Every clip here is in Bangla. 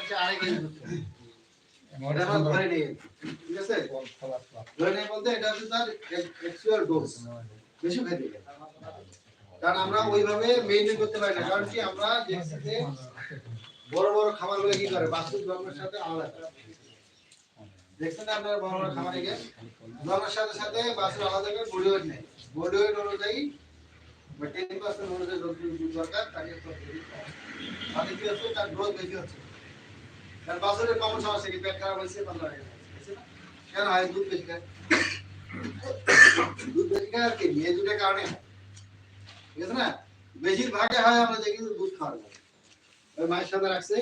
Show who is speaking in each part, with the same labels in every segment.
Speaker 1: হচ্ছে আড়াই কেজি দুধ খাবে। এটা আমরা ধরে নিয়ে। ঠিক আছে? ধরে বলতে এটা হচ্ছে তার অ্যাকচুয়াল ডোজ বেশি খেতে কারণ আমরা ওইভাবে মেইনটেইন করতে পারি না। কারণ কি আমরা দেখছি বড় বড় খামারগুলো কি করে? বাস্তব জন্মের সাথে আলাদা। দেখছেন না আপনারা বড় বড় খামারে গিয়ে? সাথে সাথে বাছুর আলাদা করে বডি ওয়েট নেই বডি ওয়েট অনুযায়ী টেন পার্সেন্ট অনুযায়ী দরকার তাকে। তাতে কি হচ্ছে তার গ্রোথ বেশি হচ্ছে। বাছুরের কমন সমস্যা কি পেট খারাপ হয়েছে পাতলা হয়ে গেছে কেন হয়? দুধ বেশি খায়? দুধ বেশি খায় আর কি? মেয়ে দুটোর কারণে ঠিক আছে না? বেশিরভাগে হয় আমরা দেখি দুধ খাওয়ার ওই মায়ের সাথে রাখছে।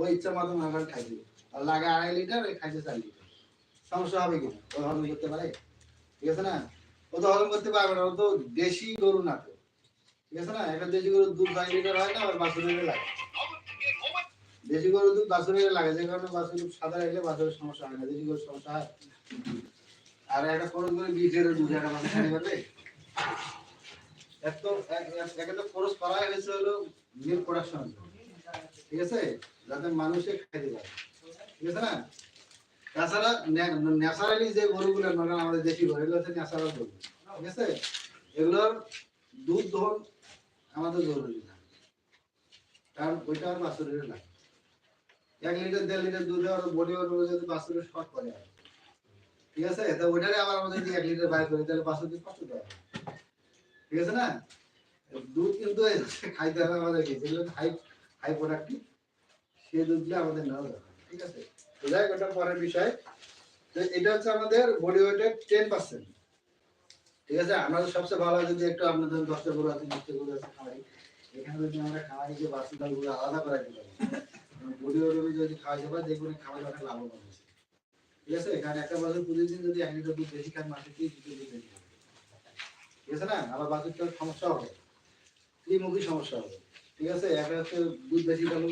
Speaker 1: ওই ইচ্ছা মতো মাথার খাই দিবে আর লাগে আড়াই লিটার ওই খাইছে চার লিটার। সমস্যা হবে কিনা ও হজম করতে পারে? ঠিক আছে না? ও তো হজম করতে পারবে না। ও তো দেশি গরু না তো ঠিক আছে না? একটা দেশি গরুর দুধ বাইশ লিটার হয় না, আবার বাছুরের লাগে। দেশি গরুর দুধ বাছুরের লাগে, যে কারণে বাছুর সাদা রাখলে বাছুরের সমস্যা হয় না। দেশি গরুর সমস্যা হয়। আর একটা খরচ করে বিশের দুধ একটা মানুষ খালি পারবে এত এক- তো খরচ করা হয়েছে হলো মিল্ক প্রোডাকশন ঠিক আছে? যাতে মানুষে খাইতে পারে। ঠিক আছে না? তাছাড়া ন্যাচারালি যে গরুগুলো মানে আমাদের দেশি গরু, এগুলো হচ্ছে ন্যাচারাল গরু। ঠিক আছে? এগুলোর দুধ দহন আমাদের জরুরি না। কারণ ওইটা আর বাছুরের লাগে। এক লিটার, দেড় লিটার দুধ আর বডি ওর যদি বাছুরের শর্ট করে। ঠিক আছে? তো ওইটারে আবার আমরা যদি এক লিটার বাইর করি, তাহলে বাছুরকে কষ্ট দেওয়া হবে। ঠিক আছে না? দুধ কিন্তু খাইতে হবে আমাদের যেগুলো হাই হাই প্রোডাক্টিভ সেই দুধগুলো আমাদের নেওয়া দরকার। ঠিক আছে? তো যাই ওটা পরের বিষয়। তো এটা হচ্ছে আমাদের বডি ওয়েটের টেন পার্সেন্ট ঠিক আছে? আমাদের সবচেয়ে ভালো যদি একটু আপনাদের দশটা গরু আছে, বিশটা গরু আছে খাওয়াই এখানে যদি আমরা খাওয়াই যে বাসুদা গুলো আলাদা করে দিতে পারি। বডি ওয়েট যদি খাওয়াইতে পারি দেখবেন অনেক লাভবান হচ্ছে ঠিক আছে? এখানে একটা বছর প্রতিদিন যদি এক লিটার দুধ বেশি খান, মাসে লিটার দুধ বেশি ঠিক আছে না? আবার বাছুরটার সমস্যা হবে। ত্রিমুখী সমস্যা হবে। ঠিক আছে? একটা দুধ বেশি গেল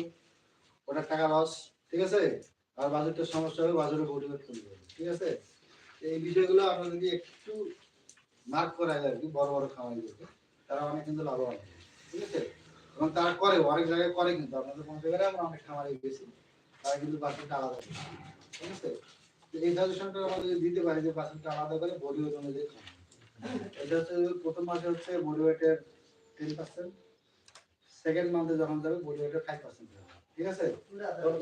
Speaker 1: ওটার টাকা লস ঠিক আছে? আর বাজেটের সমস্যা হবে বাজারে মোটিভেট করবে ঠিক আছে? এই বিষয়গুলো আমরা যদি একটু মার্ক করা যায় আর কি, বড় বড় খামারিদেরকে, তারা অনেক কিন্তু লাভবান ঠিক আছে? এবং তারা করে, অনেক জায়গায় করে কিন্তু। আপনাদের কোনো জায়গায় আমরা অনেক খামারে গেছি। তারা কিন্তু বাছুরটা আলাদা। করে ঠিক আছে? এই সাজেশনটা দিতে পারি যে আলাদা করে বডি অনুযায়ী খাওয়ানো এটা হচ্ছে প্রথম মাসে হচ্ছে বডি ওয়েটের টেন পার্সেন্ট সেকেন্ড মান্থে যখন যাবে বডি ওয়েটের ফাইভ পার্সেন্ট ঠিক আছে?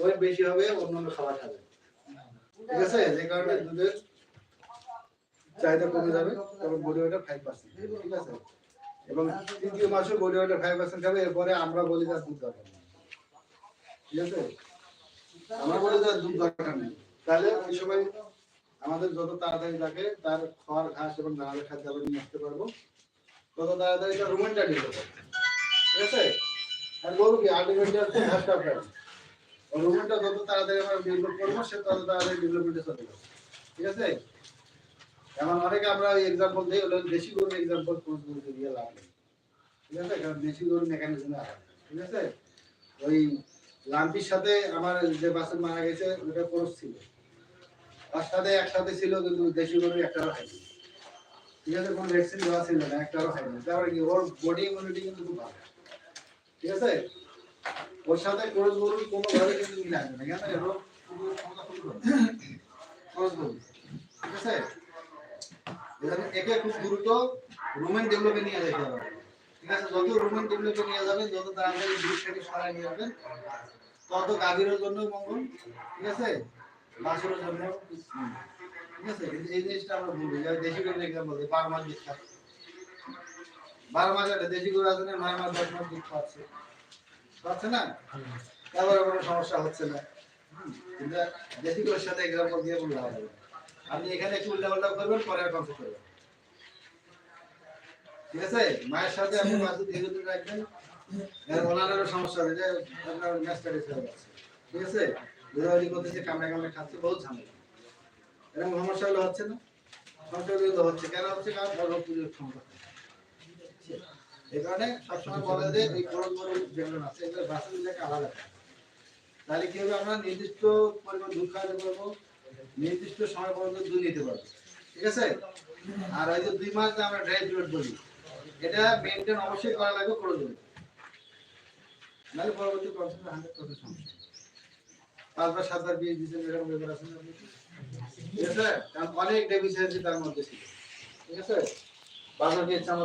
Speaker 1: ওয়েট বেশি হবে, অন্যান্য খাবার খাবে। ঠিক আছে? যে কারণে দুধের চাহিদা কমে যাবে, তখন বডি ওয়েটের ফাইভ পার্সেন্ট ঠিক আছে? এবং তৃতীয় মাসে বডি ওয়েটের ফাইভ পার্সেন্ট খাবে এরপরে আমরা বলি তার দুধ দরকার ঠিক আছে? আমরা বলি তার দুধ দরকার নেই। তাহলে ওই সময় আমাদের যত তাড়াতাড়ি থাকে তার খড়, ঘাস এবং নানাদের খাদ্য আমরা নিয়ে আসতে পারব। তত তাড়াতাড়ি তার রুমেন্টটা দিতে পারব ঠিক আছে? আর গরু কি আলটিমেটলি হচ্ছে ঘাসটা ফেল রুমেন্টটা যত তাড়াতাড়ি আমরা ডেভেলপ করব, সে তত তাড়াতাড়ি ডেভেলপমেন্টে চলে যাবে ঠিক আছে? এমন অনেকে আমরা এক্সাম্পল দিই, হলো দেশি গরুর এক্সাম্পল কোন গরুকে দিয়ে লাভ নেই ঠিক আছে? কারণ দেশি গরুর মেকানিজম ঠিক আছে? ওই লাম্পির সাথে আমার যে বাসের মারা গেছে, ওটা কোর্স ছিল। তার সাথে একসাথে ছিল, কিন্তু দেশি গরু একটারও হয়নি। ঠিক আছে? কোনো ভ্যাকসিন দেওয়া ছিল না, একটারও হয়নি। তারপরে কি? ওর বডি ইমিউনিটি কিন্তু খুব ভালো। ঠিক আছে? ওর সাথে ক্রস গরুর কোনো ভাবে কিন্তু মিল আসবে না। কেন? ক্রস গরু। ঠিক আছে? এখানে একে খুব দ্রুত রুমেন ডেভেলপে নিয়ে যেতে হবে। ঠিক আছে? যত রুমেন ডেভেলপে নিয়ে যাবেন, যত তাড়াতাড়ি দুধটাকে সরাই নিয়ে যাবেন, তত গাভীরের জন্য মঙ্গল। ঠিক আছে? বাছুরের জন্য। ঠিক আছে? কিন্তু এই জিনিসটা আমরা ভুলি যে দেশি গরুর এক্সাম্পল দিই বারো মাস দুধ খাচ্ছে বারো মাস একটা দেশি গরু আছে না নয় মাস দশ মাস দুধ খাচ্ছে খাচ্ছে না? তারপরে কোনো সমস্যা হচ্ছে না। কিন্তু দেশি গরুর সাথে এক্সাম্পল দিয়ে বললে হবে। আপনি এখানে একটু উল্টা পাল্টা করবেন, পরে কনসেপ্ট করবেন ঠিক আছে? মায়ের সাথে আপনি মাছ রাখবেন। ঠিক আছে? খাচ্ছে, বহুত এরকম হচ্ছে না। হচ্ছে। কেন হচ্ছে? কারণ কারণে সবসময় আলাদা তাহলে কি হবে? আমরা নির্দিষ্ট পরিমাণ খাওয়াতে পারব নির্দিষ্ট সময় পর্যন্ত দুধ নিতে পারব। ঠিক আছে? আর যে দুই মাস আমরা ড্রাই পিরিয়ড বলি, এটা মেনটেন অবশ্যই করা লাগবে প্রয়োজন। নাহলে পরবর্তী কনসেপ্ট হান্ড্রেড পার্সেন্ট সমস্যা। বিয়ে দিয়েছেন এরকম ব্যাপার? ঠিক আছে? কারণ অনেক ডেফিসিয়েন্সি তার মধ্যে ঠিক আছে? বাজার